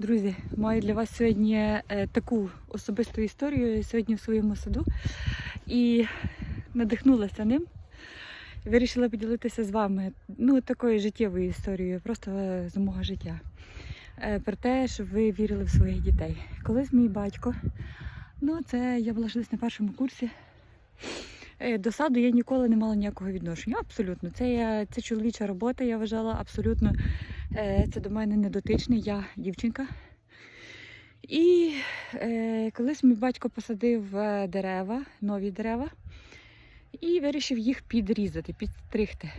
Друзі, маю для вас сьогодні е, таку особисту історію сьогодні в своєму саду і надихнулася ним. Вирішила поділитися з вами ну, такою життєвою історією, просто з мого життя. Е, Про те, щоб ви вірили в своїх дітей. Колись мій батько, ну це я була десь на першому курсі. Е, До саду я ніколи не мала ніякого відношення. Абсолютно. Це, я, це чоловіча робота, я вважала абсолютно. Е, Це до мене не дотичний, я дівчинка. І е, колись мій батько посадив е, дерева, нові дерева, і вирішив їх підрізати, підстригти.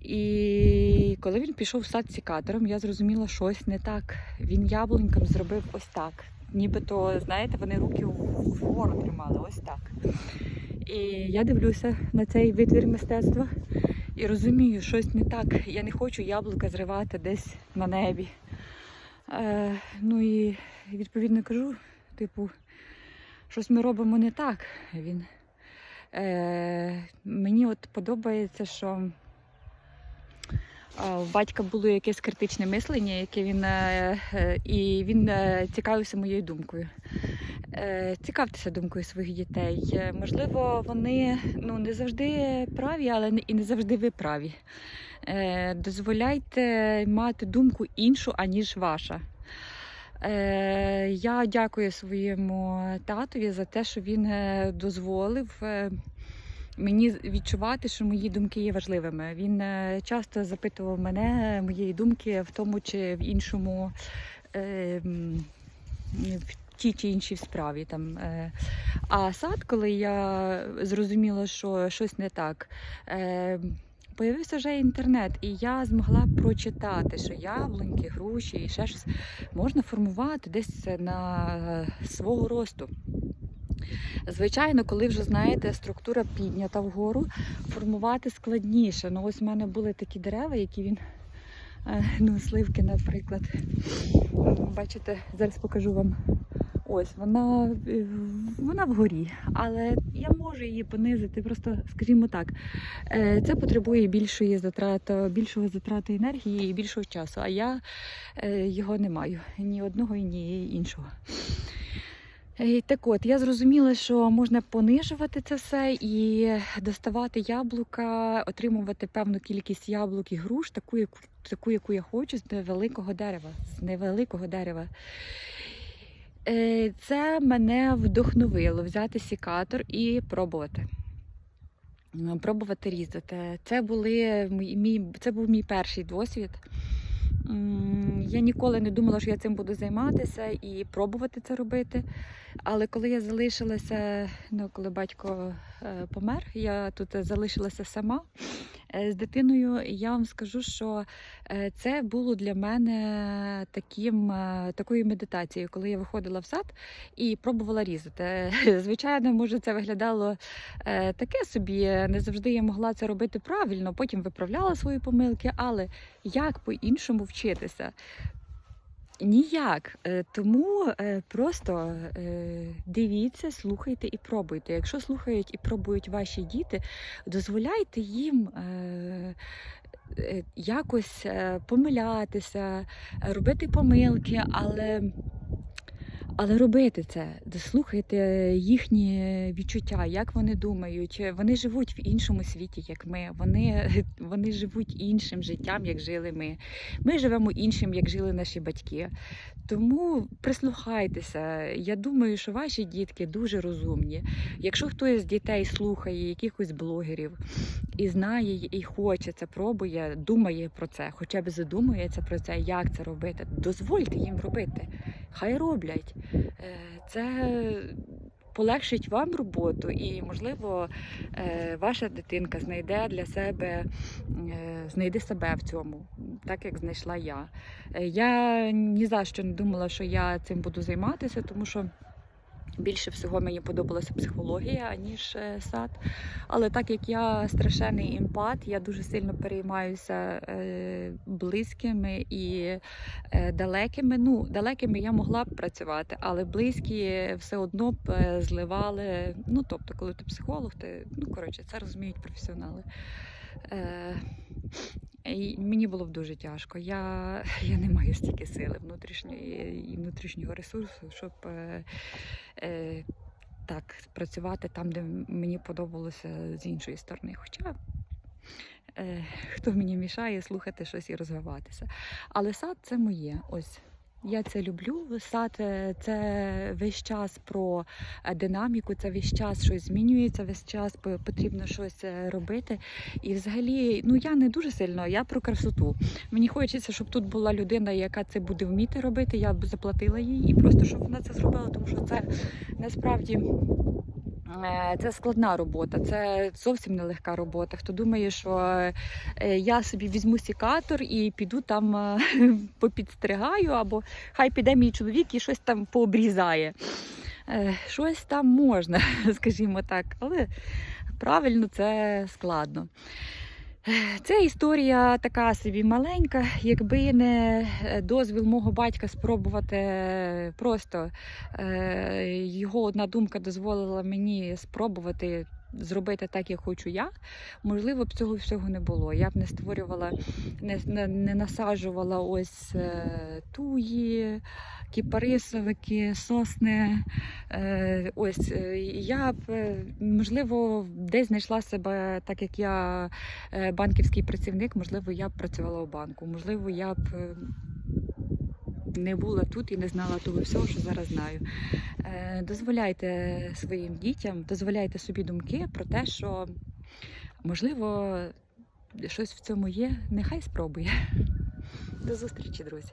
І коли він пішов в сад сікатором, я зрозуміла, що щось не так. Він яблунькам зробив ось так. Нібито, знаєте, вони руки вгору тримали, ось так. І я дивлюся на цей витвір мистецтва і розумію, щось не так. Я не хочу яблука зривати десь на небі. Е, ну і відповідно кажу, типу, щось ми робимо не так. Він, е, мені от подобається, що У батька було якесь критичне мислення, яке він е, е, і він е, цікавився моєю думкою. Е, Цікавтеся думкою своїх дітей. Е, Можливо, вони ну, не завжди праві, але і не завжди ви праві. Е, Дозволяйте мати думку іншу, аніж ваша. Я дякую своєму татові за те, що він дозволив мені відчувати, що мої думки є важливими. Він часто запитував мене моєї думки в тому чи в іншому. Тій чи іншій справі там. е. А сад, коли я зрозуміла, що щось не так, е, появився вже інтернет, і я змогла прочитати, що яблуньки, груші і ще щось можна формувати десь на е, свого росту. Звичайно, коли вже знаєте, структура піднята вгору, формувати складніше. Ну, ось в мене були такі дерева, які він, ну, сливки, наприклад. Бачите, зараз покажу вам. Ось вона, е, вона вгорі, але я можу її понизити. Просто, скажімо так, е, це потребує більшої затрати, більшого затрати енергії і більшого часу. А я е, його не маю ні одного, ні іншого. Так от, я зрозуміла, що можна понижувати це все і доставати яблука, отримувати певну кількість яблук і груш, таку, яку, таку, яку я хочу, з невеликого дерева. З невеликого дерева. Е, Це мене вдохновило взяти сікатор і пробувати. Пробувати різати. Це, були мій, це був мій перший досвід. Я ніколи не думала, що я цим буду займатися і пробувати це робити. Але коли я залишилася, ну коли батько помер, я тут залишилася сама е, з дитиною. І я вам скажу, що е, це було для мене таким, е, такою медитацією, коли я виходила в сад і пробувала різати. Звичайно, може, це виглядало е, таке собі. Не завжди я могла це робити правильно, потім виправляла свої помилки, але як по-іншому вчитися? Ніяк. Е, Тому е, просто е, дивіться, слухайте і пробуйте. Якщо слухають і пробують ваші діти, дозволяйте їм якось помилятися, робити помилки, але. Але робити це, слухайте їхні відчуття, як вони думають. Вони живуть в іншому світі, як ми. Вони, вони живуть іншим життям, як жили ми. Ми живемо іншим, як жили наші батьки. Тому прислухайтеся. Я думаю, що ваші дітки дуже розумні. Якщо хтось з дітей слухає якихось блогерів і знає, і хоче це, пробує, думає про це, хоча б задумується про це, як це робити, дозвольте їм робити. Хай роблять. Е, Це полегшить вам роботу, і, можливо, е, ваша дитинка знайде для себе, е, знайде себе в цьому, так як знайшла я. Я ні за що не думала, що я цим буду займатися, тому що. Більше всього мені подобалася психологія, ніж е, сад. Але так як я страшенний імпат, я дуже сильно переймаюся е, близькими і е, далекими. Ну, далекими я могла б працювати, але близькі все одно б зливали. Ну, тобто, коли ти психолог, ти ну коротше, це розуміють професіонали. Е, і мені було б дуже тяжко. Я, я не маю стільки сили внутрішньої і внутрішнього ресурсу, щоб е, е, так працювати там, де мені подобалося з іншої сторони. Хоча е, хто мені мішає слухати щось і розвиватися. Але сад це моє. Ось. Я це люблю. Сад е, це весь час про е, динаміку, це весь час щось змінюється, весь час потрібно щось е, робити. І взагалі, ну я не дуже сильно, я про красоту. Мені хочеться, щоб тут була людина, яка це буде вміти робити. Я б заплатила їй і просто щоб вона це зробила, тому що це насправді. Е, Це складна робота, це зовсім нелегка робота. Хто думає, що е, я собі візьму сікатор і піду там е, попідстригаю, або хай піде мій чоловік і щось там пообрізає. Щось там можна, скажімо так, але правильно це складно. Це історія така собі маленька, якби не е, дозвіл мого батька спробувати е, просто е, його одна думка дозволила мені спробувати зробити так, як хочу я. Можливо, б цього всього не було. Я б не створювала, не, не, насаджувала ось е, туї, кіпарисовики, сосни. Е, ось е, я б можливо десь знайшла себе, так як я банківський працівник, можливо, я б працювала у банку, можливо, я б. Не була тут і не знала того всього, що зараз знаю. Е, Дозволяйте своїм дітям, дозволяйте собі думки про те, що можливо щось в цьому є. Нехай спробує. До зустрічі, друзі.